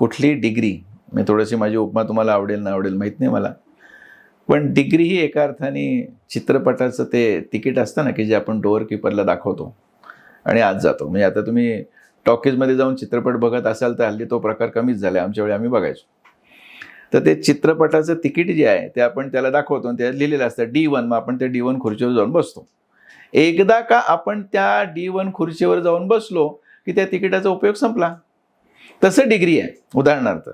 कुठली डिग्री मी थोडीशी माझी उपमा तुम्हाला आवडेल ना आवडेल माहीत नाही मला. पण डिग्री ही एका अर्थाने चित्रपटाचं ते तिकीट असतं ना की जे आपण डोअर किपरला दाखवतो. आणि आज जातो. म्हणजे आता तुम्ही टॉकीजमध्ये जाऊन चित्रपट बघत असाल तर हल्ली तो प्रकार कमीच झाला आमच्या वेळी आम्ही बघायचो. तर ते चित्रपटाचं तिकीट जे आहे ते आपण त्याला दाखवतो आणि त्यात लिहिलेलं असतं डी वन मग आपण त्या डी वन खुर्चीवर जाऊन बसतो. एकदा का आपण त्या डी वन खुर्चीवर जाऊन बसलो की त्या तिकिटाचा उपयोग संपला? तसं डिग्री आहे उदाहरणार्थ.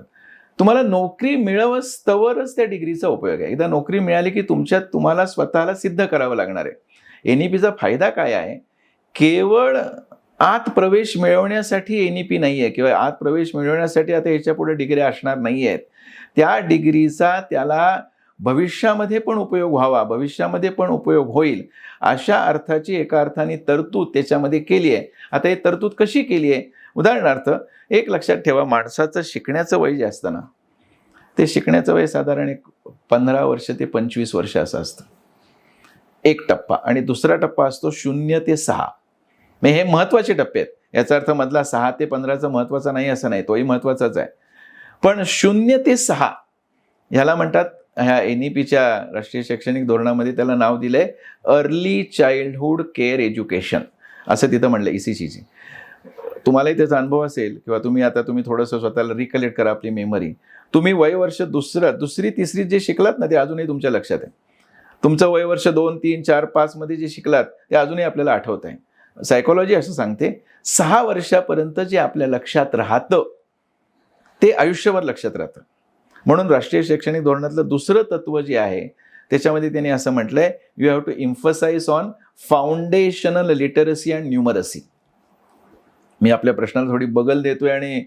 तुम्हाला नोकरी मिळवस्तवरच त्या डिग्रीचा उपयोग आहे. एकदा नोकरी मिळाली की तुमच्यात तुम्हाला स्वतःला सिद्ध करावं लागणार आहे. एन ई पीचा फायदा काय आहे? केवळ आत प्रवेश मिळवण्यासाठी एन ई पी नाही आहे किंवा आत प्रवेश मिळवण्यासाठी आता याच्यापुढे असणार नाही आहेत त्या डिग्रीचा त्याला भविष्यामध्ये पण उपयोग व्हावा भविष्यामध्ये पण उपयोग होईल अशा अर्थाची एका अर्थाने तरतूद त्याच्यामध्ये केली आहे. आता ही तरतूद कशी केली आहे? उदाहरणार्थ एक लक्षात ठेवा माणसाचं शिकण्याचं वय जे असतं ना. ते शिकण्याचं वय साधारण एक पंधरा वर्ष ते पंचवीस वर्ष असं असतं. एक टप्पा आणि दुसरा टप्पा असतो शून्य ते सहा. मग हे महत्त्वाचे टप्पे आहेत. याचा अर्थ मधला सहा ते पंधराचा महत्त्वाचा नाही असं नाही. तोही महत्त्वाचाच आहे. पण शून्य ते सहा ह्याला म्हणतात ह्या एन ई पीच्या राष्ट्रीय शैक्षणिक धोरणामध्ये त्याला नाव दिलंय अर्ली चाइल्डहूड केअर एज्युकेशन. असं तिथं म्हणलं ई सी सीची तुम्हालाही त्याचा अनुभव असेल किंवा तुम्ही आता तुम्ही थोडंसं स्वतःला रिकलेक्ट करा आपली मेमरी तुम्ही वयवर्ष दुसरं दुसरी तिसरी जे शिकलात ना ते अजूनही तुमच्या लक्षात आहे. तुमचं वयवर्ष दोन तीन चार पाचमध्ये जे शिकलात ते अजूनही आपल्याला आठवत आहे. सायकोलॉजी असं सांगते सहा वर्षापर्यंत जे आपल्या लक्षात राहतं ते आयुष्यभर लक्षात राहतं. म्हणून राष्ट्रीय शैक्षणिक धोरणातलं दुसरं तत्व जे आहे त्याच्यामध्ये त्यांनी असं म्हटलंय you have to emphasize on foundational literacy and numeracy मी आपल्या प्रश्नाला थोडी बगल देतोय आणि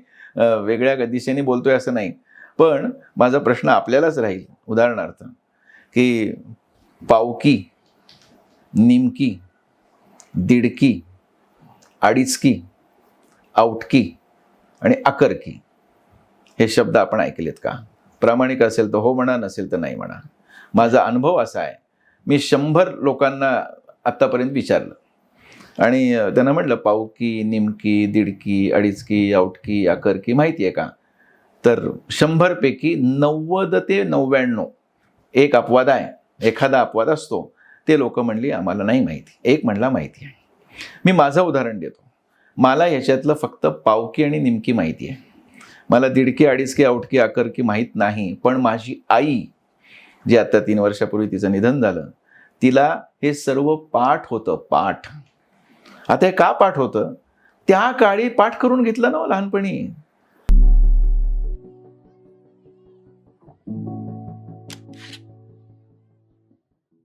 वेगळ्या दिशेने बोलतोय असं नाही. पण माझा प्रश्न आपल्यालाच राहील उदाहरणार्थ की पावकी निमकी दिडकी अडीचकी आउटकी आणि अकरकी हे शब्द आपण ऐकलेत का? प्रामाणिक असेल तर हो म्हणा नसेल तर नाही म्हणा. माझा अनुभव असा आहे मी शंभर लोकांना आत्तापर्यंत विचारलं. आणि त्यांना म्हटलं पावकी निमकी दिडकी अडीचकी आउटकी अकरकी माहिती आहे का? तर शंभरपैकी नव्वद ते नव्याण्णव एक अपवाद आहे एखादा अपवाद असतो. ते लोक म्हणली आम्हाला नाही माहिती. एक म्हणला माहिती आहे. मी माझं उदाहरण देतो. मला ह्याच्यातलं फक्त पावकी आणि निमकी माहिती आहे. मला दिडकी अडीचकी आउटकी अकरकी माहीत नाही पण माझी आई जी आता तीन वर्षापूर्वी तिचं निधन झालं तिला हे सर्व पाठ होतं पाठ. आता हे का पाठ होतं? त्या काळी पाठ करून घेतलं ना हो लहानपणी?